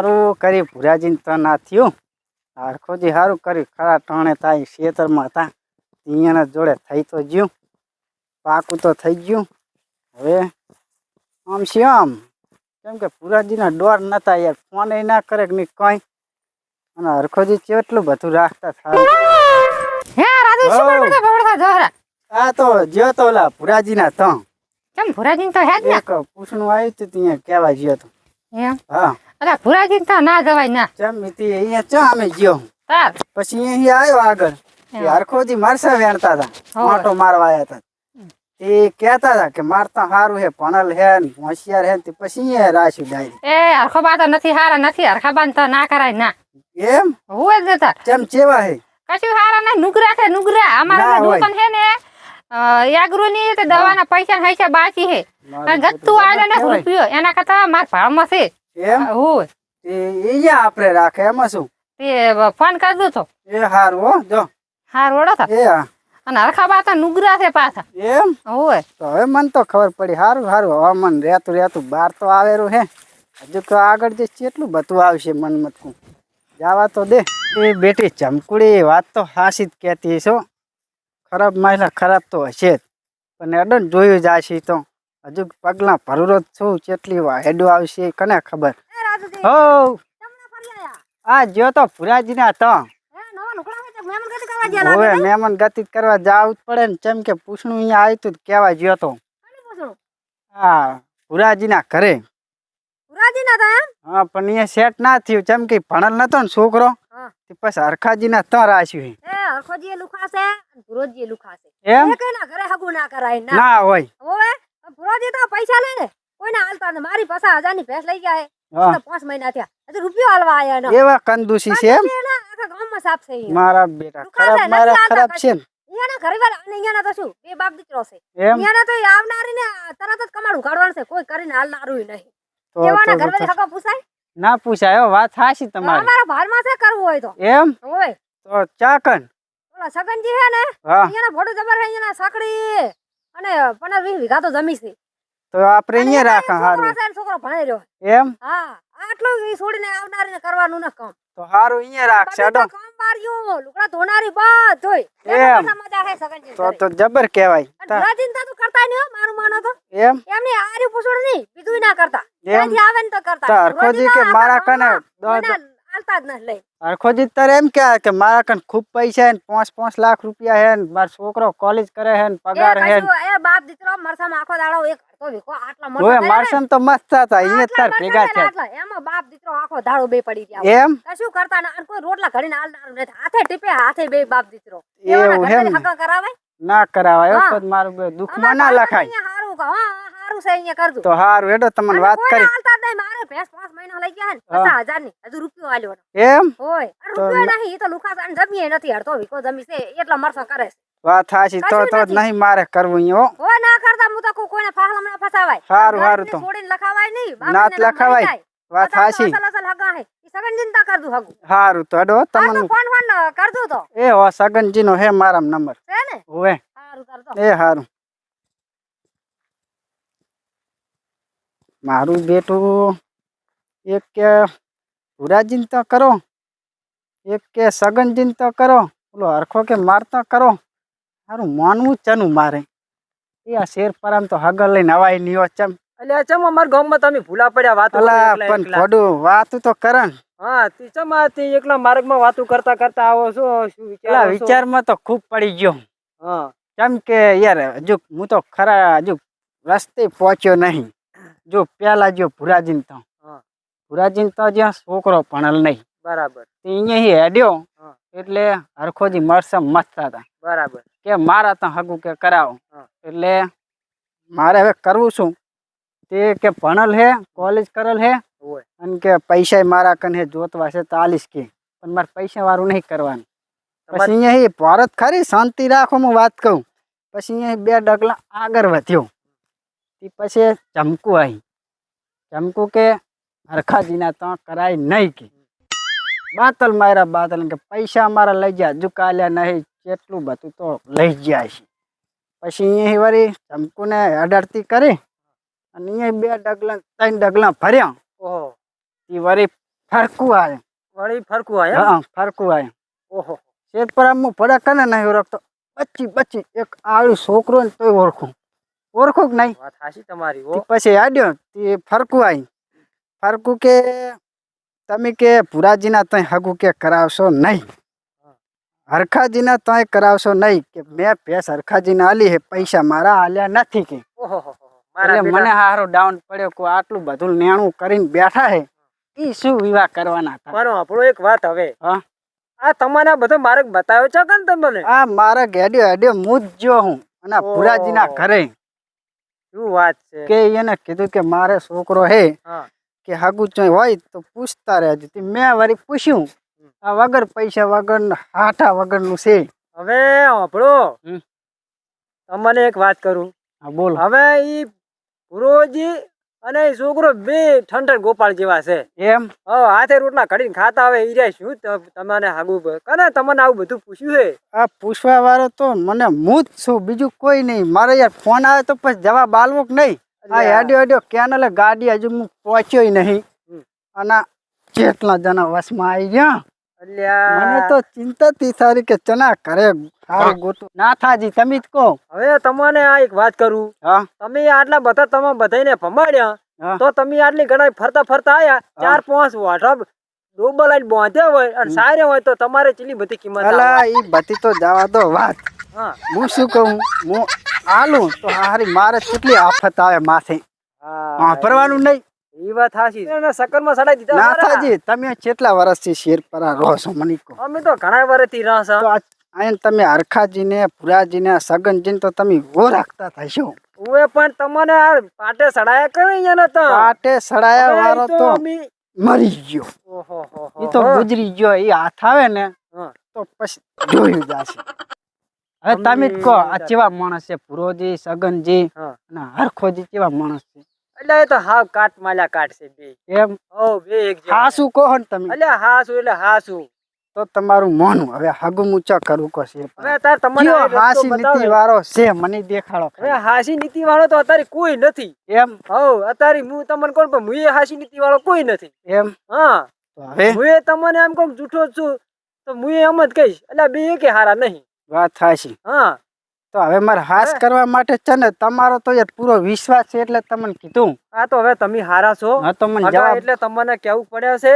સારું કરી ભુરાજીને તો ના થયું. હરખોજી સારું કર્યું. ખરા ટાણે થાય ખેતરમાં હતા. અહીંયાના જોડે થઈ તો ગયું. પાકું તો થઈ ગયું. હવે આમ શ્યામ કેમ કે ભુરાજીના ડોર નતા યાર. ફોન ના કરે કે નહીં કંઈ. અને હરખોજી કેટલું બધું રાખતા થાય આ તો જ્યો તો ઓલા ભુરાજીના તો કેમ ભુરાજીન તો હે જ ને પૂછણું આવ્યું હતું ત્યાં કહેવા જ્યો તો. હા. અલા ભુરાજીન તો ના જવાય ના. ચમ ઈતી અહીંયા ચો અમે ગયો? તાર. પછી અહીંયા આવ્યો આગળ. એ હરખોજી મારસા વેણતા હતા. માટો મારવા આવ્યા હતા એ કહેતા હતા કે મારતા સારું હે ભણલ હે ને હોશિયાર હે ને તે પછી અહીંયા રાખ્યું ડાયરી એ હરખોબા તો નથી હારા નથી. હરખાબાન તો ના કરાય ના. એમ? હું જ જતા ચમ ચેવા હે? કશું હારા ના નુગરા છે નુગરા. અમારા. દુકાન છે ને યાગરો તે દવાના પૈસા હૈસા બાકી હે. ગત્તુ બધું ને. રૂપિયો. એના કરતા માર ભાડમાં છે. એમ? હોય એ અહીંયા આપણે રાખે એમાં શું? તે ફોન કરી દઉં તો. એ હારું હો જો. હાર ઓળો એ હા. અને હરખા તો નુગરા છે પાછા. એમ? હોય. તો હવે મને તો ખબર પડી સારું સારું હવામાન રહેતું રહેતું બહાર તો આવેલું હે. હજુ તો આગળ જે કેટલું બધું આવશે મન મતકું જવા તો દે. એ બેટી ચમકુડી વાત તો હાસી જ કહેતી છો ખરાબ મહિલા ખરાબ તો હશે જ. પણ એડન જોયું જશે તો. હજુ પગલા ભરૂરો છું. કેટલી વાર હેડો આવશે કને ખબર? હો આ જો તો ભુરાજીના તો હવે મહેમાન ગતિ કરવા જાવું જ પડે ને કેમ કે પૂછણું અહીંયા આવ્યું તું કેવા ગયો તો. હા ભુરાજીના ઘરે. હા પણ અહીંયા સેટ ના થયું. કેમ કે ભણેલ નતો ને છોકરો. તે પછી હરખાજીના તો રાખ્યું એમ? ના હોય. મારી પાસે હજારની ભેંસ લઈ ગયા હા. પાંચ મહિના થયા. હજુ રૂપિયો હાલવા આયા ન એવા કંદુસી છે એમ? આખા ગામમાં સાફ છે મારા બેટા ખરાબ મારા ખરાબ છે ને અહીંયાના ઘરવાળા અને અહીંયાના તો શું? બે બાપ દીકરો છે. અહીંયાના તો એ આવનારીને તરત જ કમાડું કાઢવાનું છે. કોઈ કરીને હાલનારું નહીં. તો એવાના તો- ઘરવાળી તો હકો પૂછાય? ના પૂછાય. વાત હાસી તમારી. અમારા ભારમાં છે કરવું હોય તો. એમ? હોય તો ચાકન ઓલા સગનજી છે ને? હા. અહીંયાના ભોડું જબર છે અહીંયાના સાંકડી. અને પંદર વીસ વીઘા તો જમી છે તો આપણે અહીંયા રાખા હારું. છોકરો ભણાઈ રહ્યો. એમ? હા આટલું ઈ છોડીને આવનારીને કરવાનું ન કામ. તો હારું અહીંયા બધું અડો કામ બાર્યું લુકડા ધોનારી બધુંય. એમ. મજા હે સગનજી તો તો જબર કહેવાય. રાજીન તા- તો કરતા નહીં મારું માનો તો. એમ? એમની આરી પૂછડું નહીં બીજું ના કરતા. ત્યાંથી આવે ને તો કરતા. તો હરખોજી કે મારા કને જ લઈ. હરખોજી તારે એમ કે કે મારા કન ખૂબ પૈસા હે ને પાંચ પાંચ લાખ રૂપિયા હે ને મારો છોકરો કોલેજ કરે હે ને પગાર હે એ બાપ દીકરો મરસામાં આખો દાડો એક હરતો આટલા મોટા ઓય મારસમ તો મસ્ત હતા અહીંયા તાર ભેગા છે એમાં બાપ દીકરો આખો દાડો બે પડી ગયા એમ? કશું કરતા ના કોઈ રોટલા ઘડીને હાલનારું નથી. હાથે ટીપે હાથે બે બાપ દીકરો. એવું હકા કરાવાય? ના કરાવાય પણ મારું દુખમાં ના લખાય. હારું કા, હા, હા, હારું છે અહીંયા કરજો. તો હારું એડો તમને વાત કરી. હાલતા દે મારે ભેંસ પાંચ મહિના લઈ ગયા ને હા. પચાસ હજારની હજુ રૂપિયો આલ્યો એમ? હોય રૂપિયો નહીં તો લુખા અને જમીએ નથી હડતો વિકો જમી છે એટલા મરસા કરે છે. વાત સાચી તો તો નહીં મારે કરવું હો. હોય ના કરતા હું તો કહું કોઈને ફાહલમણા ફસાવાય. હારું, હારું તો. છોડીને લખાવાય નહીં નાત લખાવાય. વાત જાય. વાત બધા તો હાચી અસલ અસલ હગા? હે ઈ સગન ચિંતા કરતું હગું હારું તો હેડો તમને ફોન ફોન કરજો તો. એ હો સગનજી નો હે મારા નંબર. છે ને? હોવે. સારું કરજો એ હારું. મારું બેટું એક કે ભુરાજીન તો કરો એક કે સગનજીન તો કરો ઓલો હરખો કે મારતા કરો. સારું માનવું ચનું મારે. એ આ શેર પરામ તો હગર લઈને અવાય નહીં ચમ. અલ્યા ચમ અમારા ગામમાં તમે ભૂલા પડ્યા વાતો અલા પણ. થોડું વાતું તો કરન હા તી ચમ આ તી એકલા માર્ગમાં વાતો કરતા કરતા આવો છો શું વિચાર? વિચારમાં તો ખૂબ પડી ગયો. હા. કેમ કે યાર હજુ હું તો ખરા હજુ રસ્તે પહોંચ્યો નહીં. જો પેલા જો ભુરાજીન તો. ભુરાજીન તો જ્યાં છોકરો ભણેલ નહીં. બરાબર. તે અહીંયા હેડ્યો એટલે હરખોજી મરસમ મસ્ત હતા. બરાબર. કે મારા તો હગું કે કરાવો. એટલે મારે હવે કરવું શું? તે કે ભણેલ હે કોલેજ કરેલ હે હોય અને કે પૈસા મારા કને જોતવા છે ચાલીસ કે પણ મારે પૈસા વાળું નહીં કરવાનું પછી તમારે અહીંયા ભારત ખરી શાંતિ રાખો હું વાત કહું પછી અહીંયા બે ડગલા આગળ વધ્યો તે પછી ચમકું આવી ચમકું કે હરખાજીના તો કરાય નહીં કે બાતલ માર્યા બાતલ કે પૈસા મારા લઈ ગયા જુકાલ્યા નહીં કેટલું બધું તો લઈ ગયા છે પછી અહીંયા વળી ચમકુને અડડતી કરી અને અહીંયા બે ડગલા ત્રણ ડગલા ફર્યા ઓહો. એ વળી ફરકું આવે વળી ફરકું આવે હા ફરકું આવે ઓહો. શેત પર આમ હું ભડા કને નહીં ઓળખતો. બચી બચી એક આળું છોકરો ને તોય ઓળખું. ઓળખું કે નહીં? વાત હાચી તમારી પછી આડ્યો તે ફરકું આવી ફરકું કે તમે કે ભુરાજીના તય હગું કે કરાવશો નહીં. હરખાજીના તય કરાવશો નહીં કે મેં ભેંસ હરખાજીને આલી હે પૈસા મારા આલ્યા નથી કે. ઓહો એટલે મને હારો ડાઉન પડ્યો કે આટલું બધું નેણું કરીને બેઠા હે એ શું વિવાહ કરવાના હતા? મારો આપણો એક વાત હવે. હા? આ તમારા બધો માર્ગ બતાવ્યો છે કે તમને? આ માર્ગ હેડ્યો હેડ્યો હું જ જો હું અને ભુરાજીના ઘરે. શું વાત છે? કે એને કીધું કે મારે છોકરો હે કે હાગુ ચોય હોય તો પૂછતા રહેજો. મેં વળી પૂછ્યું આ વગર પૈસા વગર હાઠા વગરનું છે. હવે આપણો. તમને એક વાત કરું. હા બોલ. હવે ઈ ગુરુજી અને છોકરો બે ઠંડર ગોપાળ જેવા છે. એમ? હા હાથે રોટલા ઘડીને ખાતા હવે ઈ રહ્યા શું તમને આગુ કને તમને આવું બધું પૂછ્યું છે? આ પૂછવા વાળો તો મને હું જ છું બીજું કોઈ નહીં. મારે યાર ફોન આવે તો પછી જવાબ આલવો કે નહીં? આ. હેડ્યો હેડ્યો કેનલે ગાડી હજુ હું પહોંચ્યો નહીં. અને કેટલા જણા વસમાં આવી ગયા મને તો ચિંતા થી સારી કે ચના કરે સારું ગોતું. ના થાજી તમે જ કહો. હવે તમને આ એક વાત કરું. હા. તમે આટલા બધા તમે બધાને ભમાડ્યા. તો તમે આટલી ઘણા ફરતા ફરતા આયા. ચાર પાંચ વાઠા ડોબલ લાઈન બાંધ્યા હોય અને સારે હોય તો તમારે ચીલી બધી કિંમત. અલા ઈ બધી તો જવા દો વાત. હા. હું શું કહું? હું આલું તો હારી મારે કેટલી આફત આવે માથે. હા વાપરવાનું નહીં. ઈ વાત હાચી એને સકરમાં સડાઈ દીધા તમે કેટલા વર્ષથી શેર પર રહો છો મને કહો. અમે તો ઘણા વર્ષથી રહ્યા છે. આયન તમે હરખાજીને પુરાજીને સગનજીને તો તમે વો રાખતા થશો. પણ તમને આ પાટે સડાયા કરે તો? પાટે સડાયા વાળો તો મરી ગયો. ઓહો હો હો એ તો. ગુજરી ગયો એ હાથ આવે ને તો પછી જોયું જશે. હવે તમે જ કહો આ કેવા માણસ છે પુરોજી સગનજી અને હરખોજી કેવા માણસ છે? એટલે એ તો હાવ કાટ માલા કાટ છે બે. એમ? હો બે એક હાસુ કહો ને તમે. એટલે હાસુ એટલે હાસુ. તો તમારું મોનું હવે હગું ઊંચા કરવું કશે હવે તાર રસ્તો હાસી નીતિ વાળો છે મને દેખાડો હવે હાસી નીતિ વાળો તો અત્યારે કોઈ નથી. એમ? હવ અત્યારે હું તમને કોણ પણ હું હાસી નીતિ વાળો કોઈ નથી. એમ? હા. તો હવે? હું તમને એમ કહું જૂઠો છું તો હું એમ જ કહીશ. એટલે બે કે હારા નહીં. વાત થાય છે હા. તો હવે મારે હાસ કરવા માટે છે ને તમારો તો યાર પૂરો વિશ્વાસ છે એટલે તમને કીધું. આ તો હવે તમે હારા છો. હા તો મને જવાબ એટલે તમને કેવું પડે છે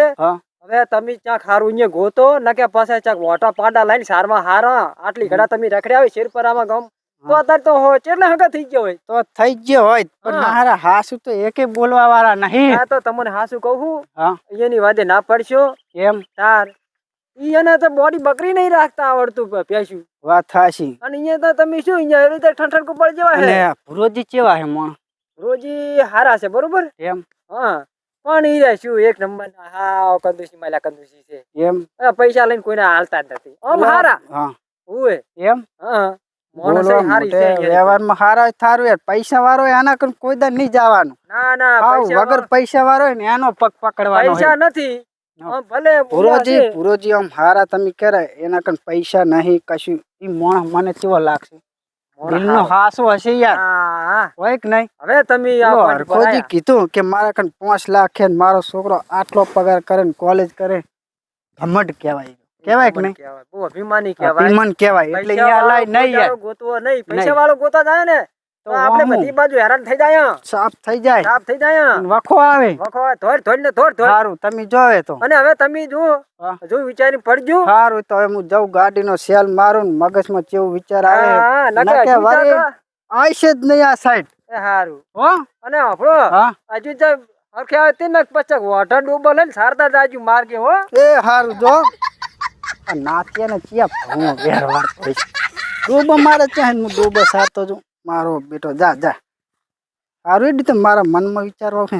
હવે તમે ક્યાંક હારું ને ગોતો ન કે પાસે ક્યાંક વોટા પાડા લઈને સારમાં હારા. આટલી ઘડા તમે રખડ્યા હોય શેરપરામાં ગમ. તો અત્યારે તો હોય કેટલા હગા થઈ ગયો હોય? તો થઈ ગયો હોય પણ મારા હાસુ તો એકે બોલવા વાળા નહીં. હા તો તમને હાસુ કહું હા. એની વાદે ના પડશો. એમ તાર. એને તો બોડી બકરી નહીં રાખતા આવડતું પ- વાત થાશી અને અહીંયા તો તમે શું અહીંયા રીતે ઠંઠણ કુપળ જેવા હે રોજી કેવા હે મોણ? રોજી હારા છે બરોબર? એમ? હા. પણ ઈ રહ્યા શું એક નંબર હા કંદુસી માલા કંદુસી છે. એમ? પૈસા લઈને કોઈને હાલતા જ નથી. આમ હારા? હા. ઉએ એમ? હા. અહીંયા. વ્યવહારમાં હારા થારું યાર પૈસા વાળો એના કોઈ દર નહીં જવાનું. ના ના પૈસા વગર પૈસા વાળો ને એનો પગ પકડવાનો પૈસા નથી. ના. ભલે પુરોજી મૂળા આમ હારા તમે કરે એના કન પૈસા નહીં કશું. ઈ મોણ મને કેવો લાગશે? દિલનો હાસો હશે યાર. હા, હા. હોય કે નહીં? હવે તમે આ પેલો point પર હરખોજી કીધું કે મારા કન પાંચ લાખ છે ને મારો છોકરો આટલો પગાર કરે ને કોલેજ કરે. ઘમટ કહેવાય કેવાય કે નહીં? બહુ અભિમાની કહેવાય. અભિમાન કહેવાય એટલે લાય નહીં યાર. ગોતવો નહીં. પૈસા વાળો ગોતા જાય ને. તો આપણે. બધી બાજુ હેરાન થઈ જાય સાફ થઈ જાય. સાફ થઈ જાય વખો આવે. વખો ધોર ધોર ને ધોર ધોર. સારું તમે જોવે તો. અને હવે તમે જુઓ હા. જો વિચારી પડજો. સારું તો હવે હું જઉં ગાડીનો સેલ મારું ને મગજમાં કેવું વિચાર આવે. નકે વારે આવશે જ નહીં આ સાઈડ એ હારું. હો? અને આપણો હજુ જ હરખે આવે તે નક પછી વોટર ડૂબો લઈને સારતા જાજુ માર્ગે હો. એ હારું જો. નાચે નાતિયાને ચિયા ભૂ વેરવાર ડૂબો મારે ચાહે હું ડૂબો સારતો છું મારો બેટો જા જા. સારું એ રીતે મારા મનમાં વિચારવા છે